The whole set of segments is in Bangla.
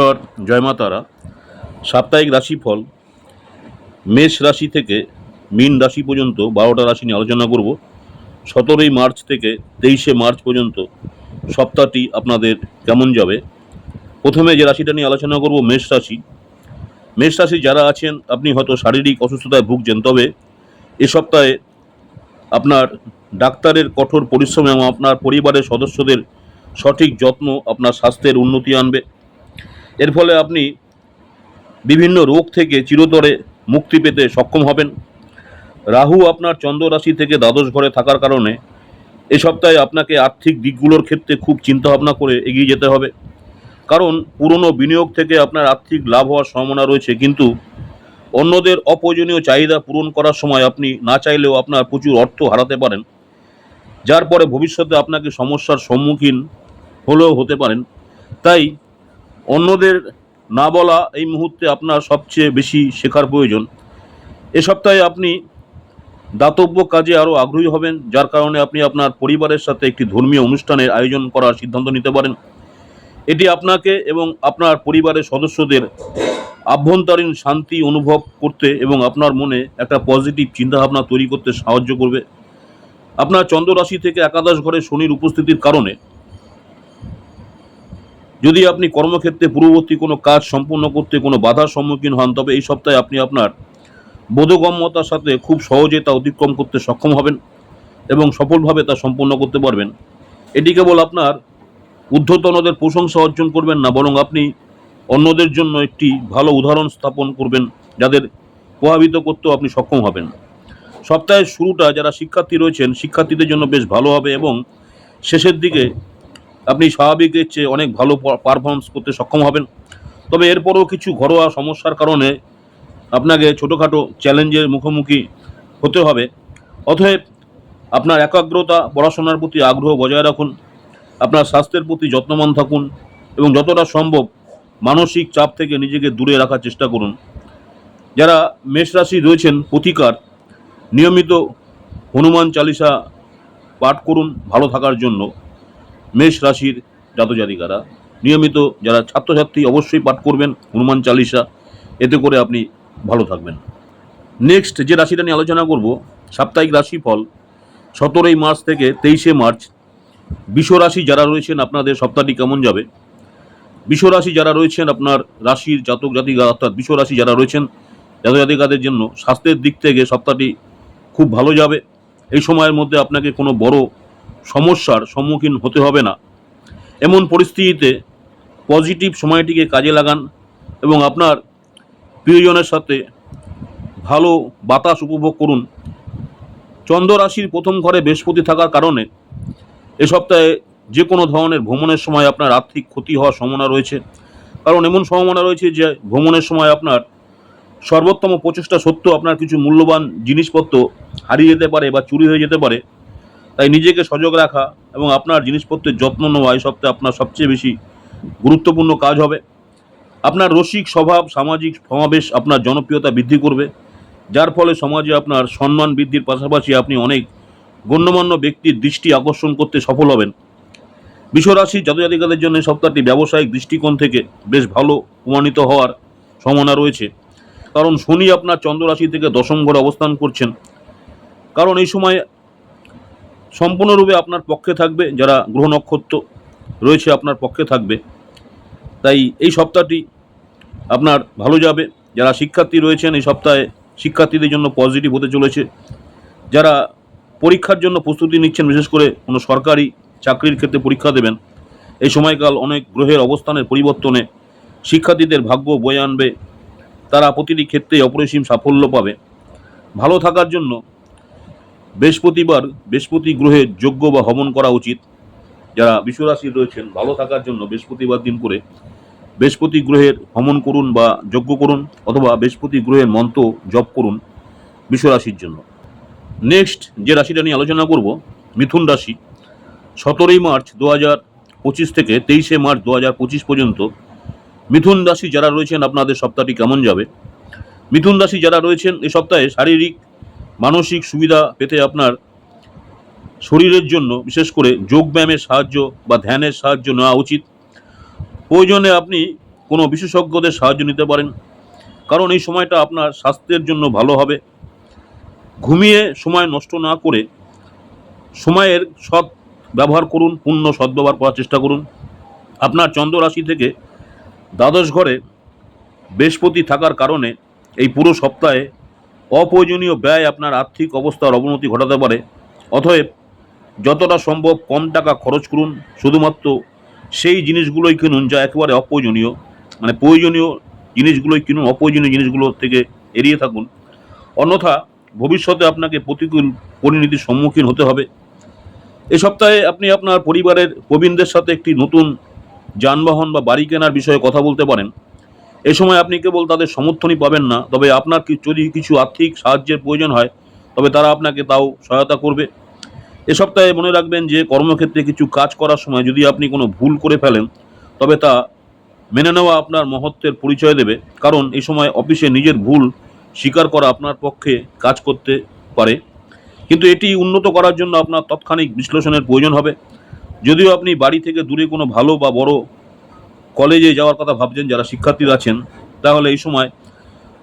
নমস্কার, জয় মা তারা। সাপ্তাহিক রাশিফল, মেষ রাশি থেকে মীন রাশি পর্যন্ত বারোটা রাশি নিয়ে আলোচনা করব। সতেরোই মার্চ থেকে তেইশে মার্চ পর্যন্ত সপ্তাহটি আপনাদের কেমন যাবে? প্রথমে যে রাশিটা নিয়ে আলোচনা করব, মেষ রাশি। মেষ রাশি যারা আছেন, আপনি হয়তো শারীরিক অসুস্থতায় ভুগছেন, তবে এ সপ্তাহে আপনার ডাক্তারের কঠোর পরিশ্রম এবং আপনার পরিবারের সদস্যদের সঠিক যত্ন, আপনার স্বাস্থ্যের উন্নতি আনবে। এর ফলে আপনি বিভিন্ন রোগ থেকে চিরতরে মুক্তি পেতে সক্ষম হবেন। রাহু আপনার চন্দ্র রাশি থেকে দ্বাদশ ঘরে থাকার কারণে এ সপ্তাহে আপনাকে আর্থিক দিকগুলোর ক্ষেত্রে খুব চিন্তাভাবনা করে এগিয়ে যেতে হবে। কারণ পুরনো বিনিয়োগ থেকে আপনার আর্থিক লাভ হওয়ার সম্ভাবনা রয়েছে, কিন্তু অন্যদের অপ্রয়োজনীয় চাহিদা পূরণ করার সময় আপনি না চাইলেও আপনার প্রচুর অর্থ হারাতে পারেন। যার পরে ভবিষ্যতে আপনাকে সমস্যার সম্মুখীন হলেও হতে পারেন। তাই অন্যদের না বলা এই মুহূর্তে আপনার সবচেয়ে বেশি শেখার প্রয়োজন। এ সপ্তাহে আপনি দাতব্য কাজে আরও আগ্রহী হবেন, যার কারণে আপনি আপনার পরিবারের সাথে একটি ধর্মীয় অনুষ্ঠানের আয়োজন করার সিদ্ধান্ত নিতে পারেন। এটি আপনাকে এবং আপনার পরিবারের সদস্যদের আভ্যন্তরীণ শান্তি অনুভব করতে এবং আপনার মনে একটা পজিটিভ চিন্তাভাবনা তৈরি করতে সাহায্য করবে। আপনার চন্দ্র রাশি থেকে একাদশ ঘরে শনির উপস্থিতির কারণে যদি আপনি কর্মক্ষেত্রে পূর্ববর্তী কোনো কাজ সম্পূর্ণ করতে কোনো বাধার সম্মুখীন হন, তবে এই সপ্তাহে আপনি আপনার বোধগম্যতার সাথে খুব সহজে তা অতিক্রম করতে সক্ষম হবেন এবং সফলভাবে তা সম্পূর্ণ করতে পারবেন। এটি কেবল আপনার ঊর্ধ্বতনদের প্রশংসা অর্জন করবেন না, বরং আপনি অন্যদের জন্য একটি ভালো উদাহরণ স্থাপন করবেন, যাদের প্রভাবিত করতেও আপনি সক্ষম হবেন। সপ্তাহের শুরুটা যারা শিক্ষার্থী রয়েছেন, শিক্ষার্থীদের জন্য বেশ ভালো হবে এবং শেষের দিকে আপনি স্বাভাবিকের চেয়ে অনেক ভালো পারফরমেন্স করতে সক্ষম হবেন। তবে এরপরও কিছু ঘরোয়া সমস্যার কারণে আপনাকে ছোটোখাটো চ্যালেঞ্জের মুখোমুখি হতে হবে। অতএব আপনার একাগ্রতা, পড়াশোনার প্রতি আগ্রহ বজায় রাখুন, আপনার স্বাস্থ্যের প্রতি যত্নবান থাকুন এবং যতটা সম্ভব মানসিক চাপ থেকে নিজেকে দূরে রাখার চেষ্টা করুন। যারা মেষ রাশি রয়েছেন, প্রতিকার, নিয়মিত হনুমান চালিসা পাঠ করুন ভালো থাকার জন্য। মেষ রাশির জাতজাতিকারা। নিয়মিত যারা ছাত্রছাত্রী অবশ্যই পাঠ করবেন, হনুমান চালিসা এতে করে আপনি ভালো থাকবেন। নেক্সট যে রাশিটা নিয়ে আলোচনা করব, সাপ্তাহিক রাশিফল, সতেরোই মার্চ থেকে তেইশে মার্চ। রাশি যারা রয়েছেন, আপনাদের সপ্তাহটি কেমন যাবে? রাশি যারা রয়েছেন, আপনার রাশির জাতক জাতিকা, অর্থাৎ রাশি যারা রয়েছেন জাতক জাতিকাদের জন্য স্বাস্থ্যের দিক থেকে সপ্তাহটি খুব ভালো যাবে। এই সময়ের মধ্যে আপনাকে কোনো বড় সমস্যার সম্মুখীন হতে হবে না। এমন পরিস্থিতিতে পজিটিভ সময়টিকে কাজে লাগান এবং আপনার প্রিয়জনের সাথে ভালো বাতাস উপভোগ করুন। চন্দ্র রাশির প্রথম ঘরে বৃহস্পতি থাকার কারণে এ সপ্তাহে যে কোনো ধরনের ভ্রমণের সময় আপনার আর্থিক ক্ষতি হওয়ার সম্ভাবনা রয়েছে। কারণ এমন সম্ভাবনা রয়েছে যে ভ্রমণের সময় আপনার সর্বোত্তম প্রচেষ্টা সত্ত্বেও আপনার কিছু মূল্যবান জিনিসপত্র হারিয়ে যেতে পারে বা চুরি হয়ে যেতে পারে। তাই নিজেকে সজাগ রাখা এবং আপনার জিনিসপত্রের যত্ন নেওয়া এই সপ্তাহে আপনার সবচেয়ে বেশি গুরুত্বপূর্ণ কাজ হবে। আপনার রসিক স্বভাব, সামাজিক সমাবেশ আপনার জনপ্রিয়তা বৃদ্ধি করবে। যার ফলে সমাজে আপনার সম্মান বৃদ্ধির পাশাপাশি আপনি অনেক গণ্যমান্য ব্যক্তির দৃষ্টি আকর্ষণ করতে সফল হবেন। বিশ্বরাশি জাতজাতিকাদের জন্য সপ্তাহটি ব্যবসায়িক দৃষ্টিকোণ থেকে বেশ ভালো প্রমাণিত হওয়ার সম্ভাবনা রয়েছে। কারণ শনি আপনার চন্দ্র রাশি থেকে দশম ঘরে অবস্থান করছেন। কারণ এই সময় সম্পূর্ণরূপে আপনার পক্ষে থাকবে, যারা গ্রহ নক্ষত্র রয়েছে আপনার পক্ষে থাকবে। তাই এই সপ্তাহটি আপনার ভালো যাবে। যারা শিক্ষার্থী রয়েছেন, এই সপ্তাহে শিক্ষার্থীদের জন্য পজিটিভ হতে চলেছে। যারা পরীক্ষার জন্য প্রস্তুতি নিচ্ছেন, বিশেষ করে কোনো সরকারি চাকরির ক্ষেত্রে পরীক্ষা দেবেন, এই সময়কাল অনেক গ্রহের অবস্থানের পরিবর্তনে শিক্ষার্থীদের ভাগ্য বয়ে আনবে। তারা প্রতিটি ক্ষেত্রে অপরিসীম সাফল্য পাবে। ভালো থাকার জন্য বৃহস্পতিবার বৃহস্পতি গ্রহে যোগ্য বা হবন করা উচিত। যারা বিশ্বরাশির রয়েছেন, ভালো থাকার জন্য বৃহস্পতিবার দিন করে বৃহস্পতি গ্রহের হমন করুন বা যজ্ঞ করুন অথবা বৃহস্পতি গ্রহের মন্ত্র জপ করুন বিশ্বরাশির জন্য। নেক্সট যে রাশিটা নিয়ে আলোচনা করব, মিথুন রাশি। সতেরোই মার্চ দু হাজার পঁচিশ থেকে তেইশে মার্চ দু হাজার পঁচিশ পর্যন্ত মিথুন রাশি যারা রয়েছেন, আপনাদের সপ্তাহটি কেমন যাবে? মিথুন রাশি যারা রয়েছেন এই সপ্তাহে শারীরিক মানসিক সুবিধা পেতে আপনার শরীরের জন্য, বিশেষ করে যোগব্যায়ামের সাহায্য বা ধ্যানের সাহায্য নেওয়া উচিত। প্রয়োজনে আপনি কোনো বিশেষজ্ঞদের সাহায্য নিতে পারেন, কারণ এই সময়টা আপনার স্বাস্থ্যের জন্য ভালো হবে। ঘুমিয়ে সময় নষ্ট না করে সময়ের সৎ ব্যবহার করুন, পূর্ণ সদ্ব্যবহার করার চেষ্টা করুন। আপনার চন্দ্ররাশি থেকে দ্বাদশ ঘরে বৃহস্পতি থাকার কারণে এই পুরো সপ্তাহে অপ্রয়োজনীয় ব্যয় আপনার আর্থিক অবস্থার অবনতি ঘটাতে পারে। অতএব যতটা সম্ভব কম টাকা খরচ করুন। শুধুমাত্র সেই জিনিসগুলোই কিনুন যা একেবারে অপ্রয়োজনীয় মানে প্রয়োজনীয় জিনিসগুলোই কিনুন, অপ্রয়োজনীয় জিনিসগুলো থেকে এড়িয়ে থাকুন। অন্যথা ভবিষ্যতে আপনাকে প্রতিকূল পরিণতির সম্মুখীন হতে হবে। এ সপ্তাহে আপনি আপনার পরিবারের প্রবীণদের সাথে একটি নতুন যানবাহন বা বাড়ি কেনার বিষয়ে কথা বলতে পারেন। এ সময় আপনি কেবল তাদের সমর্থনই পাবেন না, তবে আপনার যদি কিছু আর্থিক সাহায্যের প্রয়োজন হয়, তবে তারা আপনাকে তাও সহায়তা করবে। এ সপ্তাহে মনে রাখবেন যে কর্মক্ষেত্রে কিছু কাজ করার সময় যদি আপনি কোনো ভুল করে ফেলেন, তবে তা মেনে নেওয়া আপনার মহত্বের পরিচয় দেবে, কারণ এই সময় অফিসে নিজের ভুল স্বীকার করা আপনার পক্ষে কাজ করতে পারে। কিন্তু এটি উন্নত করার জন্য আপনার তৎক্ষণিক বিশ্লেষণের প্রয়োজন হবে। যদিও আপনি বাড়ি থেকে দূরে কোনো ভালো বা বড় কলেজে যাওয়ার কথা ভাবছেন, যারা শিক্ষার্থীরা আছেন, তাহলে এই সময়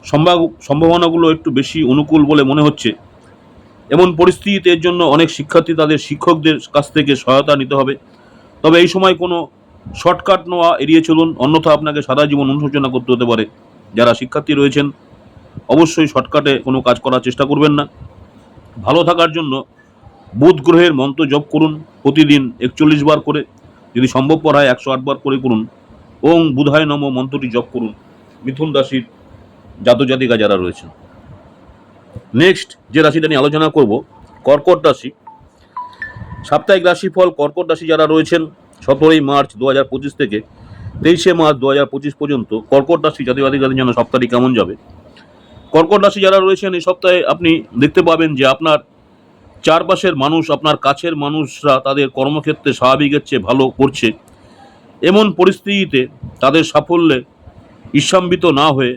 সম্ভাব, সম্ভাবনাগুলো একটু বেশি অনুকূল বলে মনে হচ্ছে। এমন পরিস্থিতিতে এর জন্য অনেক শিক্ষার্থী তাদের শিক্ষকদের কাছ থেকে সহায়তা নিতে হবে। তবে এই সময় কোনো শর্টকাট নেওয়া এড়িয়ে চলুন, অন্যথা আপনাকে সারা জীবন অনুশোচনা করতে হতে পারে। যারা শিক্ষার্থী রয়েছেন, অবশ্যই শর্টকাটে কোনো কাজ করার চেষ্টা করবেন না। ভালো থাকার জন্য বুধ গ্রহের মন্ত্র জপ করুন, প্রতিদিন একচল্লিশ বার করে। যদি সম্ভবপর হয়, একশো আটবার করে করুন ওং বুধায় নম মন্ত্রটি জপ করুন। মিথুন রাশির জাতক জাতিকা যারা রয়েছেন। নেক্সট যে রাশিটা নিয়ে আলোচনা করব, কর্কট রাশি। সাপ্তাহিক রাশিফল, কর্কট রাশি যারা রয়েছেন, সতেরোই মার্চ দু হাজার পঁচিশ থেকে তেইশে মার্চ দু হাজার পঁচিশ পর্যন্ত কর্কট রাশি জাতীয় জাতিকাদের জন্য সপ্তাহটি কেমন যাবে? কর্কট রাশি যারা রয়েছেন, এই সপ্তাহে আপনি দেখতে পাবেন যে আপনার চারপাশের মানুষ, আপনার কাছের মানুষরা তাদের কর্মক্ষেত্রে স্বাভাবিকের চেয়ে ভালো করছে। এমন পরিস্থিতিতে তাদের সাফল্যে ঈর্ষাম্বিত না হয়ে,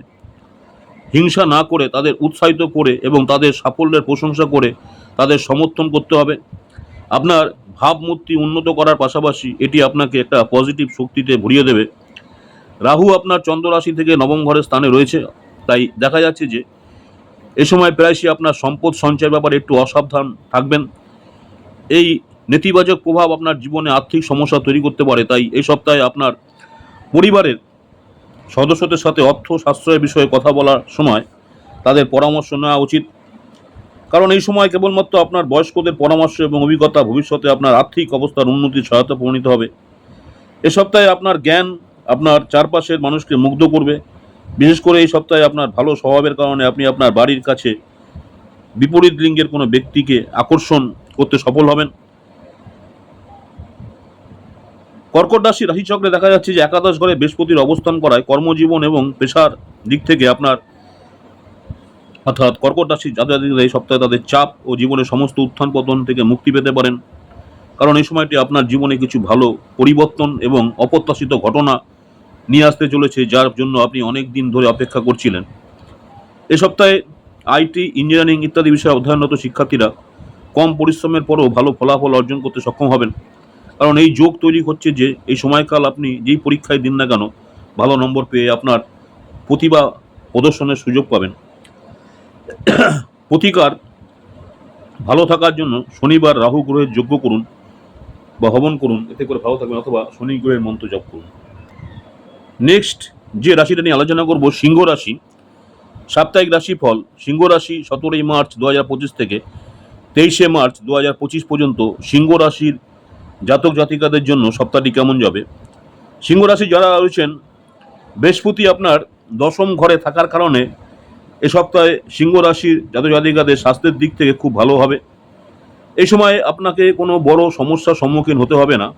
হিংসা না করে তাদের উৎসাহিত করে এবং তাদের সাফল্যের প্রশংসা করে তাদের সমর্থন করতে হবে। আপনার ভাবমূর্তি উন্নত করার পাশাপাশি এটি আপনাকে একটা পজিটিভ শক্তিতে ভরিয়ে দেবে। রাহু আপনার চন্দ্র রাশি থেকে নবম ঘরের স্থানে রয়েছে। তাই দেখা যাচ্ছে যে এ সময় প্রায়শই আপনার সম্পদ সঞ্চয়ের ব্যাপারে একটু অসাবধান থাকবেন। এই নেতিবাচক প্রভাব আপনার জীবনে আর্থিক সমস্যা তৈরি করতে পারে, তাই এই সপ্তাহে আপনার পরিবারের সদস্যদের সাথে অর্থ সাশ্রয়ের বিষয়ে কথা বলার সময় তাদের পরামর্শ নেওয়া উচিত। কারণ এই সময় কেবলমাত্র আপনার বয়স্কদের পরামর্শ এবং অভিজ্ঞতা ভবিষ্যতে আপনার আর্থিক অবস্থার উন্নতির সহায়তা প্রণীত হবে। এ সপ্তাহে আপনার জ্ঞান আপনার চারপাশের মানুষকে মুগ্ধ করবে। বিশেষ করে এই সপ্তাহে আপনার ভালো স্বভাবের কারণে আপনি আপনার বাড়ির কাছে বিপরীত লিঙ্গের কোনো ব্যক্তিকে আকর্ষণ করতে সফল হবেন। কর্কট রাশি রাশিচক্রে দেখা যাচ্ছে যে একাদশ ঘরে বৃহস্পতির অবস্থান করায় কর্মজীবন এবং পেশার দিক থেকে আপনার অর্থাৎ কর্কট রাশি যাদের এই সপ্তাহে তাদের চাপ ও জীবনের সমস্ত উত্থান পতন থেকে মুক্তি পেতে পারেন। কারণ এই সময়টি আপনার জীবনে কিছু ভালো পরিবর্তন এবং অপ্রত্যাশিত ঘটনা নিয়ে আসতে চলেছে, যার জন্য আপনি অনেক দিন ধরে অপেক্ষা করছিলেন। এ সপ্তাহে আইটি, ইঞ্জিনিয়ারিং ইত্যাদি বিষয়ে অধ্যয়নরত শিক্ষার্থীরা কম পরিশ্রমের পরও ভালো ফলাফল অর্জন করতে সক্ষম হবেন। কারণ এই যোগ তৈরি হচ্ছে যে এই সময়কাল আপনি যেই পরীক্ষায় দিন না কেন, ভালো নম্বর পেয়ে আপনার প্রতিভা প্রদর্শনের সুযোগ পাবেন। প্রতিকার ভালো থাকার জন্য শনিবার রাহু গ্রহের যোগ্য করুন বা হবন করুন, এতে করে ভালো থাকবেন অথবা শনি গ্রহের মন্ত্র জপ করুন। নেক্সট যে রাশিটা নিয়ে আলোচনা করব, সিংহ রাশি। সাপ্তাহিক রাশিফল, সিংহ রাশি সতেরোই মার্চ দু হাজার পঁচিশ থেকে তেইশে মার্চ দু হাজার পঁচিশ পর্যন্ত সিংহ রাশির জাতক জাতিকাদের জন্য সপ্তাহটি কেমন যাবে? সিংহ রাশি যারা রয়েছেন, বৃহস্পতি আপনার দশম ঘরে থাকার কারণে এ সপ্তাহে সিংহ রাশির জাতক জাতিকাদের স্বাস্থ্যের দিক থেকে খুব ভালো হবে। এই সময় আপনাকে কোনো বড় সমস্যার সম্মুখীন হতে হবে না।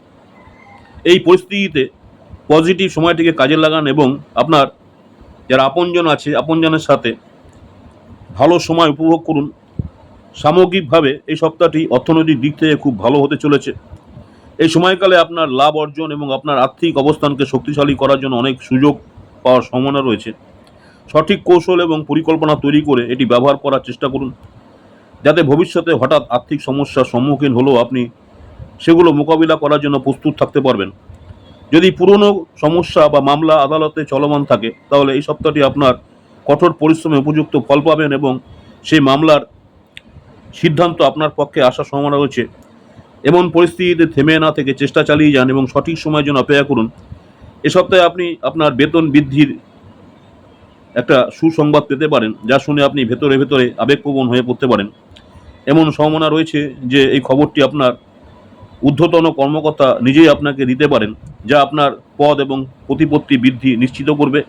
এই পরিস্থিতিতে পজিটিভ সময়টিকে কাজে লাগান এবং আপনার যারা আপনজন আছে, আপনজনের সাথে ভালো সময় উপভোগ করুন। সামগ্রিকভাবে এই সপ্তাহটি অর্থনৈতিক দিক থেকে খুব ভালো হতে চলেছে। এই সময়কালে আপনার লাভ অর্জন এবং আপনার আর্থিক অবস্থানকে শক্তিশালী করার জন্য অনেক সুযোগ পাওয়ার সম্ভাবনা রয়েছে। সঠিক কৌশল এবং পরিকল্পনা তৈরি করে এটি ব্যবহার করার চেষ্টা করুন, যাতে ভবিষ্যতে হঠাৎ আর্থিক সমস্যার সম্মুখীন হলেও আপনি সেগুলো মোকাবিলা করার জন্য প্রস্তুত থাকতে পারবেন। যদি পুরনো সমস্যা বা মামলা আদালতে চলমান থাকে, তাহলে এই সপ্তাহটি আপনার কঠোর পরিশ্রমে উপযুক্ত ফল পাবেন এবং সেই মামলার সিদ্ধান্ত আপনার পক্ষে আসার সম্ভাবনা রয়েছে। এমন পরিস্থিতিতে থেমে না থেকে চেষ্টা চালিয়ে যান এবং সঠিক সময়ের জন্য অপেক্ষা করুন। এ সপ্তাহে আপনি আপনার বেতন বৃদ্ধির একটা সুসংবাদ পেতে পারেন, যা শুনে আপনি ভেতরে ভেতরে আবেগপ্রবণ হয়ে পড়তে পারেন। এমন সম্ভাবনা রয়েছে যে এই খবরটি আপনার ঊর্ধ্বতন কর্মকর্তা নিজেই আপনাকে দিতে পারেন, যা আপনার পদ এবং প্রতিপত্তি বৃদ্ধি নিশ্চিত করবে।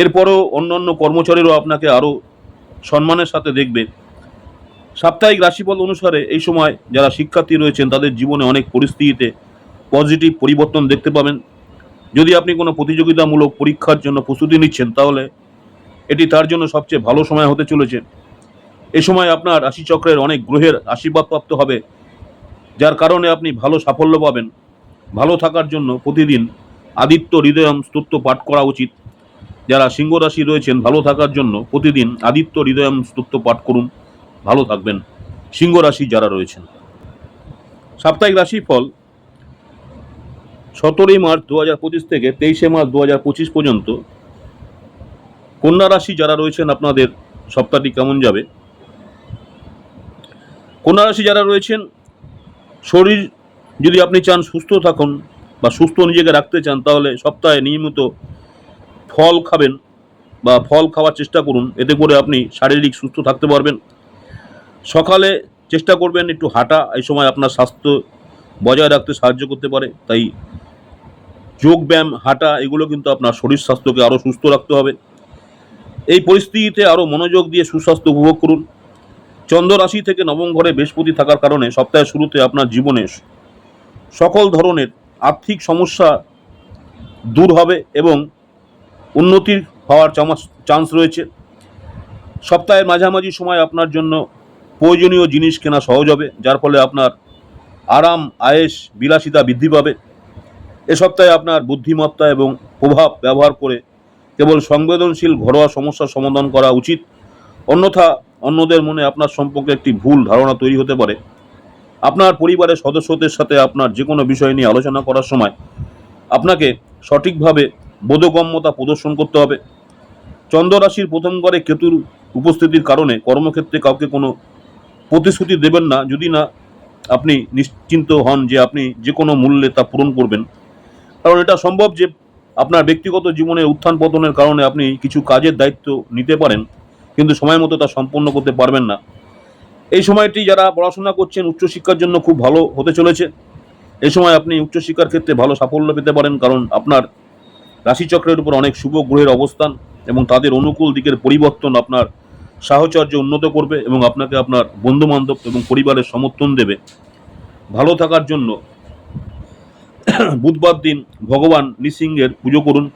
এরপরও অন্যান্য কর্মচারীরাও আপনাকে আরও সম্মানের সাথে দেখবে। সাপ্তাহিক রাশিফল অনুসারে এই সময় যারা শিক্ষার্থী রয়েছেন, তাদের জীবনে অনেক পরিস্থিতিতে পজিটিভ পরিবর্তন দেখতে পাবেন। যদি আপনি কোনো প্রতিযোগিতামূলক পরীক্ষার জন্য প্রস্তুতি নিচ্ছেন, তাহলে এটি তার জন্য সবচেয়ে ভালো সময় হতে চলেছে। এ সময় আপনার রাশিচক্রের অনেক গ্রহের আশীর্বাদপ্রাপ্ত হবে, যার কারণে আপনি ভালো সাফল্য পাবেন। ভালো থাকার জন্য প্রতিদিন আদিত্য হৃদয়ম স্তোত্র পাঠ করা উচিত। যারা সিংহ রাশি রয়েছেন, ভালো থাকার জন্য প্রতিদিন আদিত্য হৃদয়ম স্তোত্র পাঠ করুন। ভালো থাকবেন। সিংহ রাশি যারা রয়েছেন। সাপ্তাহিক রাশি ফল সতেরোই মার্চ দু হাজার পঁচিশ থেকে তেইশে মার্চ দু হাজার পঁচিশ পর্যন্ত। কন্যা রাশি যারা রয়েছেন, আপনাদের সপ্তাহটি কেমন যাবে? কন্যা রাশি যারা রয়েছেন, শরীর যদি আপনি চান সুস্থ থাকুন বা সুস্থ নিজেকে রাখতে চান, তাহলে সপ্তাহে নিয়মিত ফল খাবেন বা ফল খাওয়ার চেষ্টা করুন। এতে করে আপনি শারীরিক সুস্থ থাকতে পারবেন। সকালে চেষ্টা করবেন একটু হাঁটা, এই সময় আপনার স্বাস্থ্য বজায় রাখতে সাহায্য করতে পারে। তাই যোগ ব্যায়াম, হাঁটা, এগুলো কিন্তু আপনার শরীর স্বাস্থ্যকে আরও সুস্থ রাখতে হবে। এই পরিস্থিতিতে আরও মনোযোগ দিয়ে সুস্বাস্থ্য উপভোগ করুন। চন্দ্র রাশি থেকে নবম ঘরে বৃহস্পতি থাকার কারণে সপ্তাহের শুরুতে আপনার জীবনে সকল ধরনের আর্থিক সমস্যা দূর হবে এবং উন্নতির হওয়ার চান্স রয়েছে। সপ্তাহের মাঝামাঝি সময় আপনার জন্য প্রয়োজনীয় জিনিস কেনা সহজ হবে, যার ফলে আপনার আরাম, আয়েস, বিলাসিতা বৃদ্ধি পাবে। এ সপ্তাহে আপনার বুদ্ধিমত্তা এবং প্রভাব ব্যবহার করে কেবল সংবেদনশীল ঘরোয়া সমস্যার সমাধান করা উচিত। অন্যথা অন্যদের মনে আপনার সম্পর্কে একটি ভুল ধারণা তৈরি হতে পারে। আপনার পরিবারের সদস্যদের সাথে আপনার যে কোনো বিষয় নিয়ে আলোচনা করার সময় আপনাকে সঠিকভাবে বোধগম্যতা প্রদর্শন করতে হবে। চন্দ্র রাশির প্রথম ঘরে কেতুর উপস্থিতির কারণে কর্মক্ষেত্রে কাউকে কোনো প্রতিশ্রুতি দেবেন না, যদি না আপনি নিশ্চিন্ত হন যে আপনি যে কোনো মূল্যে তা পূরণ করবেন। কারণ এটা সম্ভব যে আপনার ব্যক্তিগত জীবনে উত্থান পতনের কারণে আপনি কিছু কাজের দায়িত্ব নিতে পারেন, কিন্তু সময় মতো তা সম্পন্ন করতে পারবেন না। এই সময়টি যারা পড়াশোনা করছেন উচ্চশিক্ষার জন্য খুব ভালো হতে চলেছে। এই সময় আপনি উচ্চশিক্ষার ক্ষেত্রে ভালো সাফল্য পেতে পারেন, কারণ আপনার রাশিচক্রের উপর অনেক শুভ গ্রহের অবস্থান এবং তাদের অনুকূল দিকের পরিবর্তন আপনার সাহচর্য উন্নত করবে এবং আপনাকে আপনার বন্ধুবান্ধব এবং পরিবারের সমর্থন দেবে। ভালো থাকার জন্য বুধবার দিন ভগবান নৃসিংহের পুজো করুন।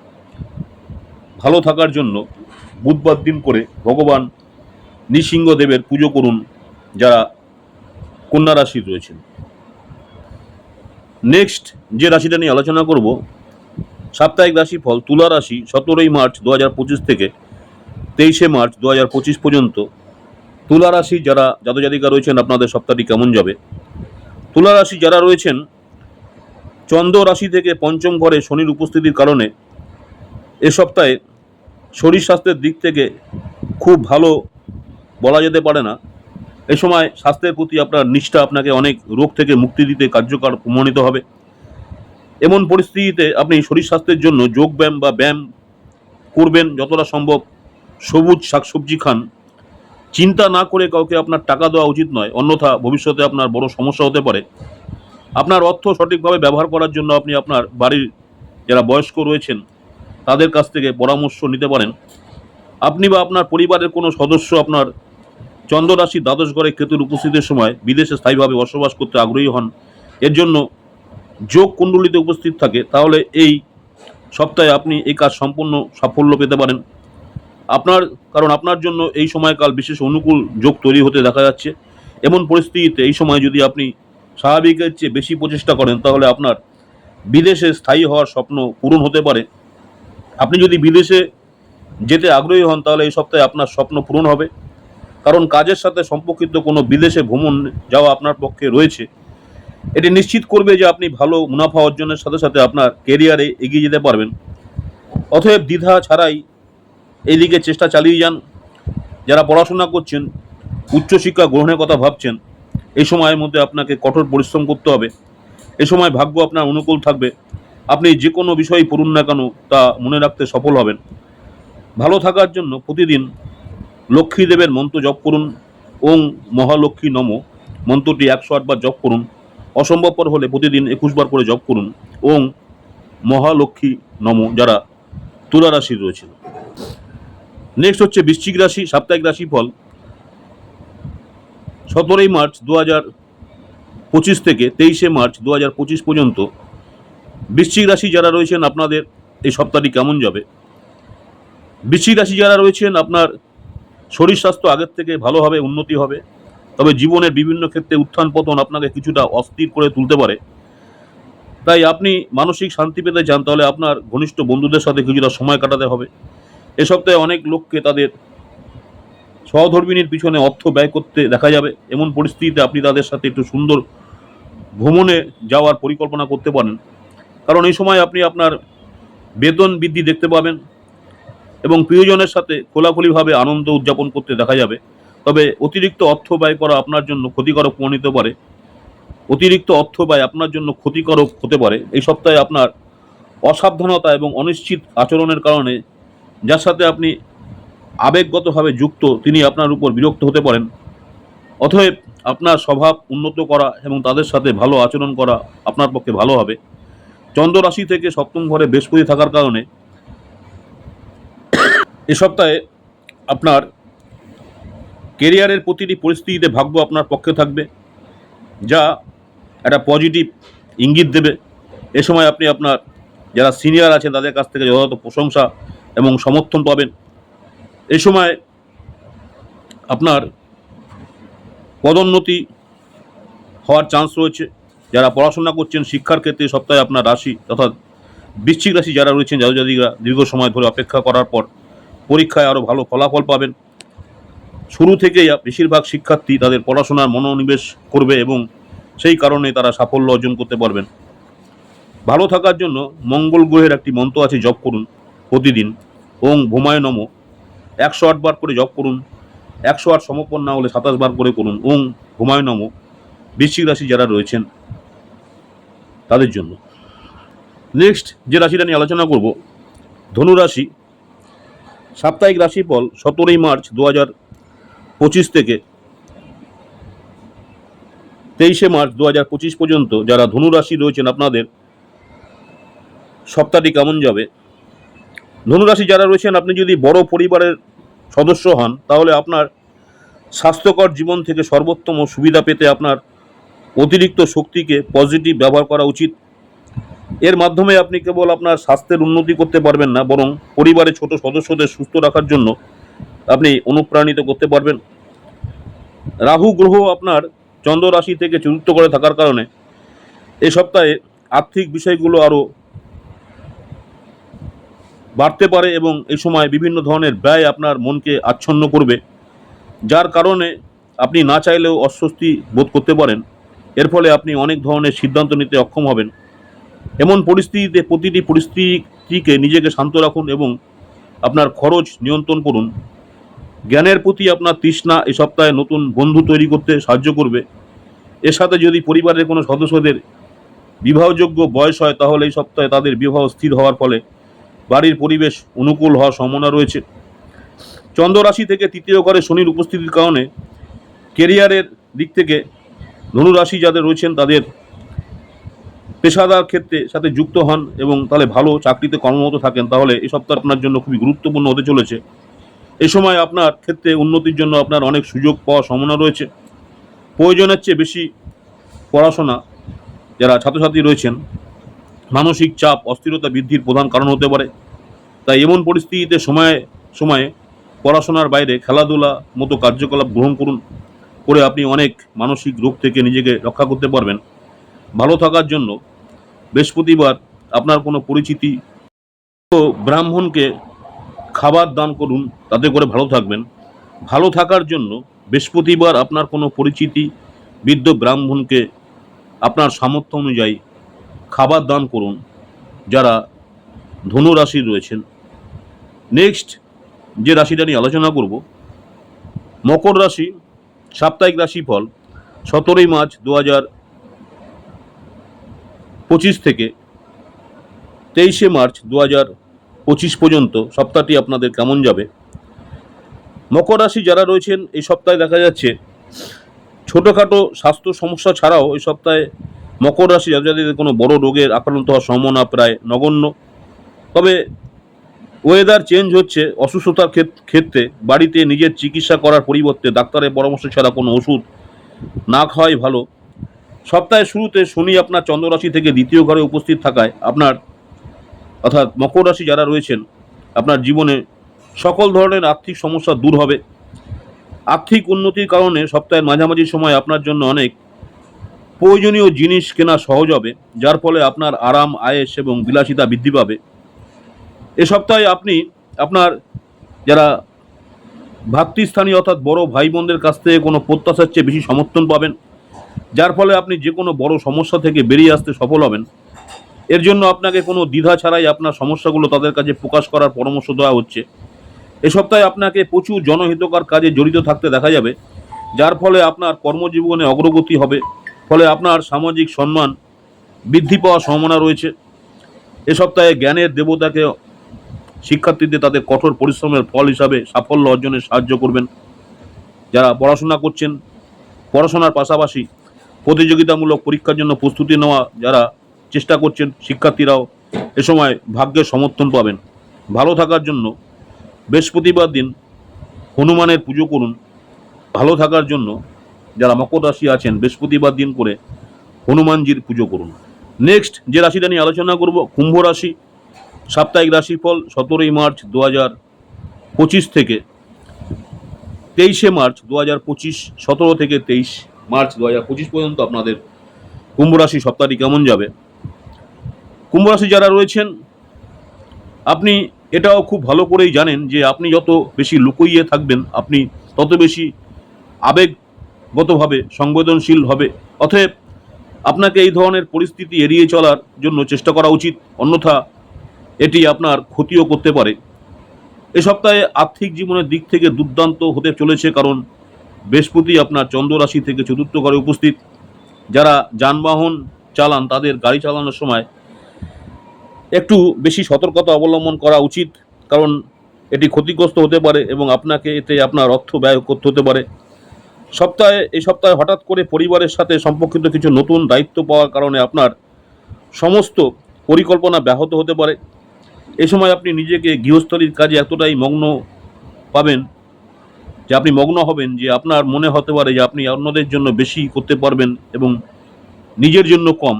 ভালো থাকার জন্য বুধবার দিন করে ভগবান নৃসিংহদেবের পুজো করুন, যারা কন্যা রাশি রয়েছেন। নেক্সট যে রাশিটা নিয়ে আলোচনা করব, সাপ্তাহিক রাশি ফল তুলা রাশি, সতেরোই মার্চ দু হাজার পঁচিশ থেকে তেইশে মার্চ দু হাজার পঁচিশ পর্যন্ত তুলা রাশি যারা জাতজাতিকা রয়েছেন, আপনাদের সপ্তাহটি কেমন যাবে? তুলা রাশি যারা রয়েছেন, চন্দ্র রাশি থেকে পঞ্চম ঘরে শনির উপস্থিতির কারণে এ সপ্তাহে শরীর স্বাস্থ্যের দিক থেকে খুব ভালো বলা যেতে পারে না। এ সময় স্বাস্থ্যের প্রতি আপনার নিষ্ঠা আপনাকে অনেক রোগ থেকে মুক্তি দিতে কার্যকর প্রমাণিত হবে। এমন পরিস্থিতিতে আপনি শরীর স্বাস্থ্যের জন্য যোগ ব্যায়াম বা ব্যায়াম করবেন যতটা সম্ভব। সবুজ শাকসবজি খান, চিন্তা না করে কাউকে আপনার টাকা দেওয়া উচিত নয়, অন্যথা ভবিষ্যতে আপনার বড় সমস্যা হতে পারে। আপনার অর্থ সঠিকভাবে ব্যবহার করার জন্য আপনি আপনার বাড়ির যারা বয়স্ক রয়েছেন, তাদের কাছ থেকে পরামর্শ নিতে পারেন। আপনি বা আপনার পরিবারের কোনো সদস্য আপনার চন্দ্ররাশি দ্বাদশ ঘরে কেতুর উপস্থিতির সময় বিদেশে স্থায়ীভাবে বসবাস করতে আগ্রহী হন, এর জন্য যোগ কুণ্ডলিতে উপস্থিত থাকে, তাহলে এই সপ্তাহে আপনি এই কাজ সম্পূর্ণ সাফল্য পেতে পারেন। আপনার, কারণ আপনার জন্য এই সময়কাল বিশেষ অনুকূল যোগ তৈরি হতে দেখা যাচ্ছে। এমন পরিস্থিতিতে এই সময় যদি আপনি স্বাভাবিকের চেয়ে বেশি প্রচেষ্টা করেন, তাহলে আপনার বিদেশে স্থায়ী হওয়ার স্বপ্ন পূরণ হতে পারে। আপনি যদি বিদেশে যেতে আগ্রহী হন, তাহলে এই সপ্তাহে আপনার স্বপ্ন পূরণ হবে। কারণ কাজের সাথে সম্পর্কিত কোনো বিদেশে ভ্রমণ যাওয়া আপনার পক্ষে রয়েছে। এটি নিশ্চিত করবে যে আপনি ভালো মুনাফা অর্জনের সাথে সাথে আপনার কেরিয়ারে এগিয়ে যেতে পারবেন। অতএব দ্বিধা ছাড়াই এই দিকে চেষ্টা চালিয়ে যান। যারা পড়াশোনা করছেন, উচ্চশিক্ষা গ্রহণের কথা ভাবছেন, এই সময়ের মধ্যে আপনাকে কঠোর পরিশ্রম করতে হবে। এ সময় ভাগ্য আপনার অনুকূল থাকবে। আপনি যে কোনো বিষয়ই পড়ুন না কেন, তা মনে রাখতে সফল হবেন। ভালো থাকার জন্য প্রতিদিন লক্ষ্মী দেবের মন্ত্র জপ করুন। ওং মহালক্ষ্মী নম। মন্ত্রটি একশো আটবার জপ করুন। অসম্ভবপর হলে প্রতিদিন একুশ বার করে জপ করুন। ওং মহালক্ষ্মী নম, যারা তুলা রাশির রয়েছেন। নেক্সট হচ্ছে বৃশ্চিক রাশি, সাপ্তাহিক রাশিফল সতেরোই মার্চ দু হাজার পঁচিশ থেকে তেইশে মার্চ দু হাজার পঁচিশ পর্যন্ত। বৃশ্চিক রাশি যারা রয়েছেন, আপনাদের এই সপ্তাহটি কেমন যাবে? বৃশ্চিক রাশি যারা রয়েছেন, আপনার শরীর স্বাস্থ্য আগের থেকে ভালো হবে, উন্নতি হবে। তবে জীবনের বিভিন্ন ক্ষেত্রে উত্থান পতন আপনাকে কিছুটা অস্থির করে তুলতে পারে। তাই আপনি মানসিক শান্তি পেতে চান, তাহলে আপনার ঘনিষ্ঠ বন্ধুদের সাথে কিছুটা সময় কাটাতে হবে। এ সপ্তাহে অনেক লোককে তাদের সহধর্মিনীর পিছনে অর্থ ব্যয় করতে দেখা যাবে। এমন পরিস্থিতিতে আপনি তাদের সাথে একটু সুন্দর ভ্রমণে যাওয়ার পরিকল্পনা করতে পারেন। কারণ এই সময় আপনি আপনার বেতন বৃদ্ধি দেখতে পাবেন এবং প্রিয়জনের সাথে খোলাখুলিভাবে আনন্দ উদযাপন করতে দেখা যাবে। তবে অতিরিক্ত অর্থ ব্যয় করা আপনার জন্য ক্ষতিকারক প্রমাণিত পারে। অতিরিক্ত অর্থ ব্যয় আপনার জন্য ক্ষতিকারক হতে পারে। এই সপ্তাহে আপনার অসাবধানতা এবং অনিশ্চিত আচরণের কারণে যার সাথে আপনি আবেগগতভাবে যুক্ত, তিনি আপনার উপর বিরক্ত হতে পারেন। অতএব আপনার স্বভাব উন্নত করা এবং তাদের সাথে ভালো আচরণ করা আপনার পক্ষে ভালো হবে। চন্দ্র রাশি থেকে সপ্তম ঘরে বৃহস্পতি থাকার কারণে এ সপ্তাহে আপনার কেরিয়ারের প্রতিটি পরিস্থিতিতে ভাগ্য আপনার পক্ষে থাকবে, যা একটা পজিটিভ ইঙ্গিত দেবে। এ সময় আপনি আপনার যারা সিনিয়র আছেন, তাদের কাছ থেকে যথাযথ প্রশংসা এবং সমর্থন পাবেন। এ সময় আপনার পদোন্নতি হওয়ার চান্স রয়েছে। যারা পড়াশোনা করছেন, শিক্ষার ক্ষেত্রে সপ্তাহে আপনার রাশি তথা বৃশ্চিক রাশি যারা রয়েছেন যাদিরা দীর্ঘ সময় ধরে অপেক্ষা করার পর পরীক্ষায় আরও ভালো ফলাফল পাবেন। শুরু থেকেই বেশিরভাগ শিক্ষার্থী তাদের পড়াশোনার মনোনিবেশ করবে এবং সেই কারণে তারা সাফল্য অর্জন করতে পারবেন। ভালো থাকার জন্য মঙ্গল গ্রহের একটি মন্ত্র আছে, জপ করুন। প্রতিদিন ওং ভূমায় নম। একশো আট বার করে জপ করুন। একশো আট সমর্পণ না হলে সাতাশ বার করে করুন। ওং ভূমায় নম। বৃশ্চিক রাশি যারা রয়েছেন, তাদের জন্য। নেক্সট যে রাশিটা নিয়ে আলোচনা করব ধনু রাশি সাপ্তাহিক রাশিফল সতেরোই মার্চ দু হাজার পঁচিশ থেকে তেইশে মার্চ দু হাজার পঁচিশ পর্যন্ত যারা ধনু রাশি রয়েছেন আপনাদের, সপ্তাহটি কেমন যাবে? ধনুরাশি যারা রয়েছেন, আপনি যদি বড় পরিবারের সদস্য হন, তাহলে আপনার স্বাস্থ্যকর জীবন থেকে সর্বোত্তম সুবিধা পেতে আপনার অতিরিক্ত শক্তিকে পজিটিভ ব্যবহার করা উচিত। এর মাধ্যমে আপনি কেবল আপনার স্বাস্থ্যের উন্নতি করতে পারবেন না, বরং পরিবারের ছোট সদস্যদের সুস্থ রাখার জন্য আপনি অনুপ্রাণিত করতে পারবেন। রাহু গ্রহ আপনার চন্দ্র রাশি থেকে চতুর্থ করে থাকার কারণে এই সপ্তাহে আর্থিক বিষয়গুলো আরও বাড়তে পারে এবং এই সময় বিভিন্ন ধরনের ব্যয় আপনার মনকে আচ্ছন্ন করবে, যার কারণে আপনি না চাইলেও অস্বস্তি বোধ করতে পারেন। এর ফলে আপনি অনেক ধরনের সিদ্ধান্ত নিতে অক্ষম হবেন। এমন পরিস্থিতিতে প্রতিটি পরিস্থিতিকে নিজেকে শান্ত রাখুন এবং আপনার খরচ নিয়ন্ত্রণ করুন। জ্ঞানের প্রতি আপনার তৃষ্ণা এই সপ্তাহে নতুন বন্ধু তৈরি করতে সাহায্য করবে। এর সাথে যদি পরিবারের কোনো সদস্যদের বিবাহযোগ্য বয়স হয়, তাহলে এই সপ্তাহে তাদের বিবাহ স্থির হওয়ার ফলে বাড়ির পরিবেশ অনুকূল হওয়ার সম্ভাবনা রয়েছে। চন্দ্র রাশি থেকে তৃতীয় ঘরে শনির উপস্থিতির কারণে কেরিয়ারের দিক থেকে ধনুরাশি যাদের রয়েছেন তাদের পেশাদার ক্ষেত্রে সাথে যুক্ত হন এবং তাহলে ভালো চাকরিতে কর্মরত থাকেন, তাহলে এই সপ্তাহ আপনার জন্য খুবই গুরুত্বপূর্ণ হতে চলেছে। এ সময় আপনার ক্ষেত্রে উন্নতির জন্য আপনার অনেক সুযোগ পাওয়ার সম্ভাবনা রয়েছে। প্রয়োজনের চেয়ে বেশি পড়াশোনা যারা ছাত্রছাত্রী রয়েছেন মানসিক চাপ, অস্থিরতা বৃদ্ধির প্রধান কারণ হতে পারে। তাই এমন পরিস্থিতিতে সময়ে সময়ে পড়াশোনার বাইরে খেলাধুলা মতো কার্যকলাপ গ্রহণ করুন, করে আপনি অনেক মানসিক রোগ থেকে নিজেকে রক্ষা করতে পারবেন। ভালো থাকার জন্য বৃহস্পতিবার আপনার কোনো পরিচিতি ব্রাহ্মণকে খাবার দান করুন, তাতে করে ভালো থাকবেন। ভালো থাকার জন্য বৃহস্পতিবার আপনার কোনো পরিচিতি বৃদ্ধ ব্রাহ্মণকে আপনার সামর্থ্য অনুযায়ী খাবার দান করুন, যারা ধনু রাশির রয়েছেন। নেক্সট যে রাশিটা নিয়ে আলোচনা করব, মকর রাশি, সাপ্তাহিক রাশিফল, সতেরোই মার্চ দু হাজার পঁচিশ থেকে তেইশে মার্চ দু হাজার পঁচিশ পর্যন্ত সপ্তাহটি আপনাদের কেমন যাবে? মকর রাশি যারা রয়েছেন, এই সপ্তাহে দেখা যাচ্ছে ছোটোখাটো স্বাস্থ্য সমস্যা ছাড়াও এই সপ্তাহে মকর রাশি যাদের কোনো বড় রোগের আক্রান্ত হওয়ার সম্ভাবনা প্রায় নগণ্য। তবে ওয়েদার চেঞ্জ হচ্ছে অসুস্থতার ক্ষেত্রে বাড়িতে নিজের চিকিৎসা করার পরিবর্তে ডাক্তারের পরামর্শ ছাড়া কোনো ওষুধ না খাওয়াই ভালো। সপ্তাহের শুরুতে শনি আপনার চন্দ্ররাশি থেকে দ্বিতীয় ঘরে উপস্থিত থাকায় আপনার, অর্থাৎ মকর রাশি যারা রয়েছেন, আপনার জীবনে সকল ধরনের আর্থিক সমস্যা দূর হবে। আর্থিক উন্নতির কারণে সপ্তাহের মাঝামাঝি সময় আপনার জন্য অনেক প্রয়োজনীয় জিনিস কেনা সহজ হবে, যার ফলে আপনার আরাম, আয়েস এবং বিলাসিতা বৃদ্ধি পাবে। এ সপ্তাহে আপনি আপনার যারা ভাতৃস্থানীয় অর্থাৎ বড় ভাই বোনদের কাছ থেকে কোনো প্রত্যাশার চেয়ে বেশি সমর্থন পাবেন, যার ফলে আপনি যে কোনো বড় সমস্যা থেকে বেরিয়ে আসতে সফল হবেন। এর জন্য আপনাকে কোনো দ্বিধা ছাড়াই আপনার সমস্যাগুলো তাদের কাছে প্রকাশ করার পরামর্শ দেওয়া হচ্ছে। এ সপ্তাহে আপনাকে প্রচুর জনহিতকর কাজে জড়িত থাকতে দেখা যাবে, যার ফলে আপনার কর্মজীবনে অগ্রগতি হবে। ফলে আপনার সামাজিক সম্মান বৃদ্ধি পাওয়ার সম্ভাবনা রয়েছে। এ সপ্তাহে জ্ঞানের দেবতাকে শিক্ষার্থীদের তাদের কঠোর পরিশ্রমের ফল হিসাবে সাফল্য অর্জনে সাহায্য করবেন। যারা পড়াশোনা করছেন, পড়াশোনার পাশাপাশি প্রতিযোগিতামূলক পরীক্ষার জন্য প্রস্তুতি নেওয়া যারা চেষ্টা করছেন, শিক্ষার্থীরাও এ সময় ভাগ্যের সমর্থন পাবেন। ভালো থাকার জন্য বৃহস্পতিবার দিন হনুমানের পুজো করুন। ভালো থাকার জন্য যারা মকর রাশি আছেন, বৃহস্পতিবার দিন করে হনুমানজির পুজো করুন। নেক্সট যে রাশিটা নিয়ে আলোচনা করব, কুম্ভ রাশি, সাপ্তাহিক রাশিফল সতেরোই মার্চ দু হাজার পঁচিশ থেকে তেইশে মার্চ দু হাজার পঁচিশ, সতেরো থেকে তেইশ মার্চ দু হাজার পঁচিশ পর্যন্ত আপনাদের কুম্ভ রাশি সপ্তাহটি কেমন যাবে? কুম্ভ রাশি যারা রয়েছেন, আপনি এটাও খুব ভালো করেই জানেন যে আপনি যত বেশি লুকোইয়ে থাকবেন, আপনি তত বেশি আবেগগতভাবে সংবেদনশীল হবে। অতএব আপনাকে এই ধরনের পরিস্থিতি এড়িয়ে চলার জন্য চেষ্টা করা উচিত। অন্যথা এটি আপনার ক্ষতিও করতে পারে। এ সপ্তাহে আর্থিক জীবনের দিক থেকে দুর্দান্ত হতে চলেছে কারণ বৃহস্পতি আপনার চন্দ্র রাশি থেকে চতুর্থ ঘরে উপস্থিত। যারা যানবাহন চালান, তাদের গাড়ি চালানোর সময় একটু বেশি সতর্কতা অবলম্বন করা উচিত। কারণ এটি ক্ষতিগ্রস্ত হতে পারে এবং আপনাকে এতে আপনার অর্থ ব্যয় করতে হতে পারে। সপ্তাহে, এই সপ্তাহে হঠাৎ করে পরিবারের সাথে সম্পর্কিত কিছু নতুন দায়িত্ব পাওয়ার কারণে আপনার সমস্ত পরিকল্পনা ব্যাহত হতে পারে। এ সময় আপনি নিজেকে গৃহস্থলীর কাজে এতটাই মগ্ন পাবেন যে আপনি মগ্ন হবেন যে আপনার মনে হতে পারে যে আপনি অন্যদের জন্য বেশি করতে পারবেন এবং নিজের জন্য কম।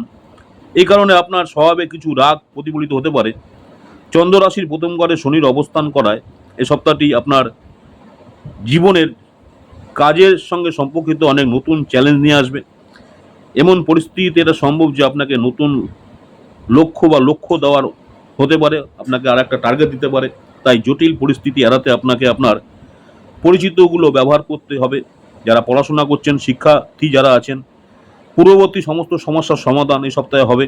এই কারণে আপনার স্বভাবে কিছু রাগ প্রতিফলিত হতে পারে। চন্দ্ররাশির প্রথম ঘরে শনির অবস্থান করায় এ সপ্তাহটি আপনার জীবনের কাজের সঙ্গে সম্পর্কিত অনেক নতুন চ্যালেঞ্জ নিয়ে আসবে। এমন পরিস্থিতিতে এটা সম্ভব যে আপনাকে নতুন লক্ষ্য বা লক্ষ্য দেওয়ার হতে পারে, আপনাকে আর একটা টার্গেট দিতে পারে। তাই জটিল পরিস্থিতি এড়াতে আপনাকে আপনার পরিচিতগুলো ব্যবহার করতে হবে। যারা পড়াশোনা করছেন, শিক্ষার্থী যারা আছেন, পূর্ববর্তী সমস্ত সমস্যার সমাধান এই সপ্তাহে হবে।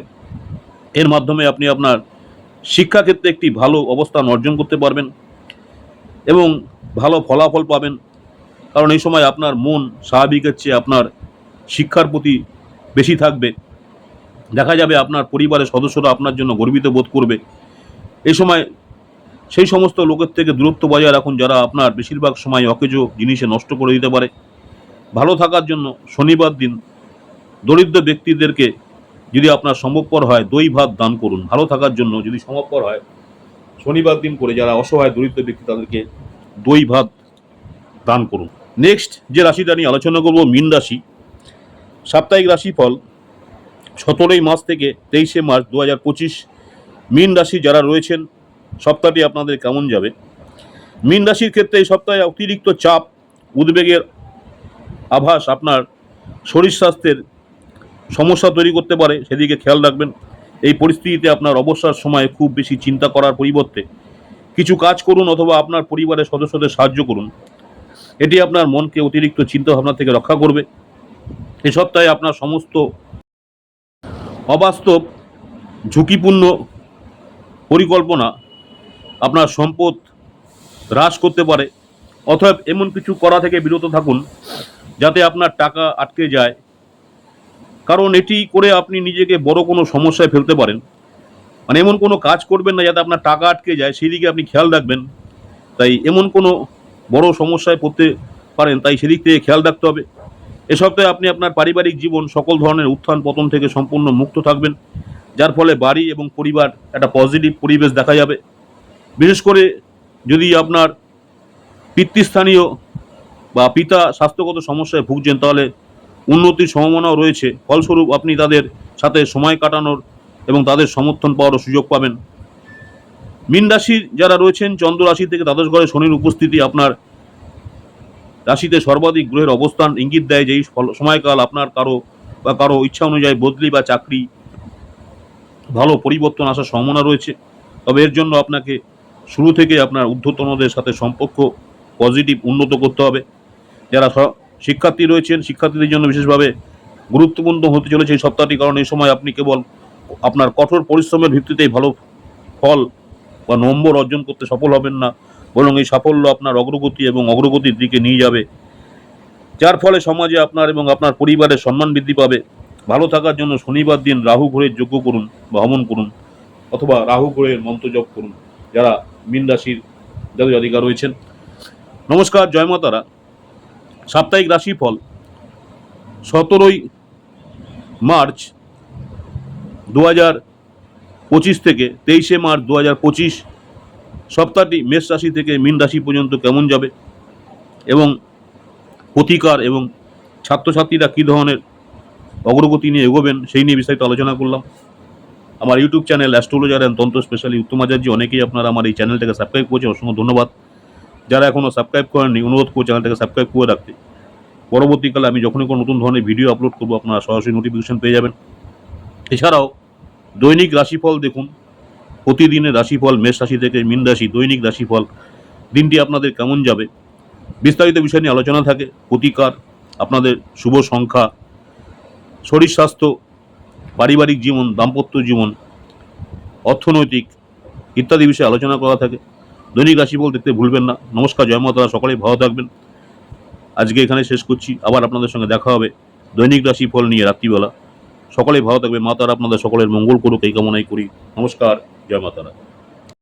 এর মাধ্যমে আপনি আপনার শিক্ষাক্ষেত্রে একটি ভালো অবস্থান অর্জন করতে পারবেন এবং ভালো ফলাফল পাবেন। কারণ এই সময় আপনার মন স্বাভাবিকের চেয়ে আপনার শিক্ষার প্রতি বেশি থাকবে। দেখা যাবে আপনার পরিবারের সদস্যরা আপনার জন্য গর্বিত বোধ করবে। এই সময় সেই সমস্ত লোকের থেকে দূরত্ব বজায় রাখুন যারা আপনার বেশিরভাগ সময় অকেজো জিনিসে নষ্ট করে দিতে পারে। ভালো থাকার জন্য শনিবার দিন দরিদ্র ব্যক্তিদেরকে যদি আপনার সম্ভবপর হয়, দই ভাত দান করুন। ভালো থাকার জন্য যদি সম্ভবপর হয়, শনিবার দিন করে যারা অসহায় দরিদ্র ব্যক্তি তাদেরকে দই ভাত দান করুন। নেক্সট যে রাশিটা নিয়ে আলোচনা করব, মীন রাশি। সাপ্তাহিক রাশিফল সতেরোই মার্চ থেকে তেইশে মার্চ দু হাজার পঁচিশ। মীন রাশি যারা রয়েছেন, সপ্তাহটি আপনাদের কেমন যাবে? মীন রাশির ক্ষেত্রে এই সপ্তাহে অতিরিক্ত চাপ, উদ্বেগের আভাস আপনার শরীর স্বাস্থ্যের সমস্যা তৈরি করতে পারে, সেদিকে খেয়াল রাখবেন। এই পরিস্থিতিতে আপনার অবসর সময় খুব বেশি চিন্তা করার পরিবর্তে কিছু কাজ করুন অথবা আপনার পরিবারের সদস্যদের সাহায্য করুন। এটি আপনার মনকে অতিরিক্ত চিন্তা ভাবনা থেকে রক্ষা করবে। এ সপ্তাহে আপনার সমস্ত অবাস্তব, ঝুঁকিপূর্ণ পরিকল্পনা আপনার সম্পদ হ্রাস করতে পারে। অথবা এমন কিছু করা থেকে বিরত থাকুন, যাতে আপনার টাকা আটকে যায়। কারণ এটি করে আপনি নিজেকে বড় কোনো সমস্যায় ফেলতে পারেন। মানে এমন কোনো কাজ করবেন না যাতে আপনার টাকা আটকে যায়, সেই দিকে আপনি খেয়াল রাখবেন। তাই এমন কোনো বড় সমস্যায় পড়তে পারেন, তাই সেদিক থেকে খেয়াল রাখতে হবে। এ সপ্তাহে আপনি আপনার পারিবারিক জীবন সকল ধরনের উত্থান, পতন থেকে সম্পূর্ণ মুক্ত থাকবেন, যার ফলে বাড়ি এবং পরিবার একটা পজিটিভ পরিবেশ দেখা যাবে। বিশেষ করে যদি আপনার পিতৃস্থানীয় বা পিতা স্বাস্থ্যগত সমস্যায় ভুগছেন, তাহলে উন্নতির সম্ভাবনাও রয়েছে। ফলস্বরূপ আপনি তাদের সাথে সময় কাটানোর এবং তাদের সমর্থন পাওয়ারও সুযোগ পাবেন। মীন রাশির যারা রয়েছেন, চন্দ্র রাশি থেকে দ্বাদশ ঘরে শনির উপস্থিতি আপনার রাশিতে সর্বাধিক গ্রহের অবস্থান ইঙ্গিত দেয় যে এই ফল- সময়কাল আপনার কারও বা কারও ইচ্ছা অনুযায়ী বদলি বা চাকরি ভালো পরিবর্তন আসার সম্ভাবনা রয়েছে। তবে এর জন্য আপনাকে শুরু থেকে আপনার ঊর্ধ্বতনদের সাথে সম্পর্ক পজিটিভ উন্নত করতে হবে। যারা শিক্ষার্থী রয়েছেন, শিক্ষার্থীদের জন্য বিশেষভাবে গুরুত্বপূর্ণ হতে চলেছে এই সপ্তাহটি কারণ এই সময় আপনি কেবল আপনার কঠোর পরিশ্রমের ভিত্তিতেই ভালো ফল বা নম্বর অর্জন করতে সফল হবেন না, বরং এই সাফল্য আপনার অগ্রগতি এবং অগ্রগতির দিকে নিয়ে যাবে। যার ফলে সমাজে আপনার এবং আপনার পরিবারের সম্মান বৃদ্ধি পাবে। ভালো থাকার জন্য শনিবার দিন রাহু ঘুরের যোগ্য করুন বা হমন করুন, অথবা রাহু ঘুরের মন্ত্র করুন, যারা মীন রাশির যাদের জাতিকা রয়েছেন। নমস্কার, জয় মাতারা সাপ্তাহিক রাশিফল সতেরোই মার্চ দু হাজার পঁচিশ থেকে তেইশে মার্চ দু হাজার পঁচিশ সপ্তাহটি মেষ রাশি থেকে মীন রাশি পর্যন্ত কেমন যাবে এবং প্রতিকার এবং ছাত্রছাত্রীরা কী ধরনের অগ্রগতি নিয়ে এগোবেন সেই নিয়ে বিস্তারিত আলোচনা করলাম। আমার YouTube channel astrologer and tantra specially Uttam Acharya, অনেকেই আপনারা আমার এই চ্যানেলটাকে সাবস্ক্রাইব করেছেন, অসংখ্য ধন্যবাদ। যারা এখনও সাবস্ক্রাইব করেননি, অনুরোধ করছি চ্যানেলটাকে সাবস্ক্রাইব করে রাখতে। পরবর্তীকালে আমি যখনই কোনো নতুন ধরনের ভিডিও আপলোড করব, আপনারা সরাসরি নোটিফিকেশন পেয়ে যাবেন। এছাড়াও দৈনিক রাশিফল দেখুন। প্রতিদিনের রাশিফল, মেষ রাশি থেকে মীন রাশি, দৈনিক রাশিফল। দিনটি আপনাদের কেমন যাবে? বিস্তারিত বিষয় নিয়ে আলোচনা থাকে। প্রতিকার, আপনাদের শুভ সংখ্যা, শরীর স্বাস্থ্য, পারিবারিক জীবন, দাম্পত্য জীবন, অর্থনৈতিক ইত্যাদি বিষয়ে আলোচনা করা থাকে। দৈনিক রাশিফল দেখতে ভুলবেন না। নমস্কার, জয় মাতারা, সকলেই ভালো থাকবেন। আজকে এখানে শেষ করছি। আবার আপনাদের সঙ্গে দেখা হবে দৈনিক রাশিফল নিয়ে রাত্রিবেলা। সকলেই ভালো থাকবে। মাতারা আপনাদের সকলের মঙ্গল করুক এই কামনাই করি। নমস্কার জয় মাতারা।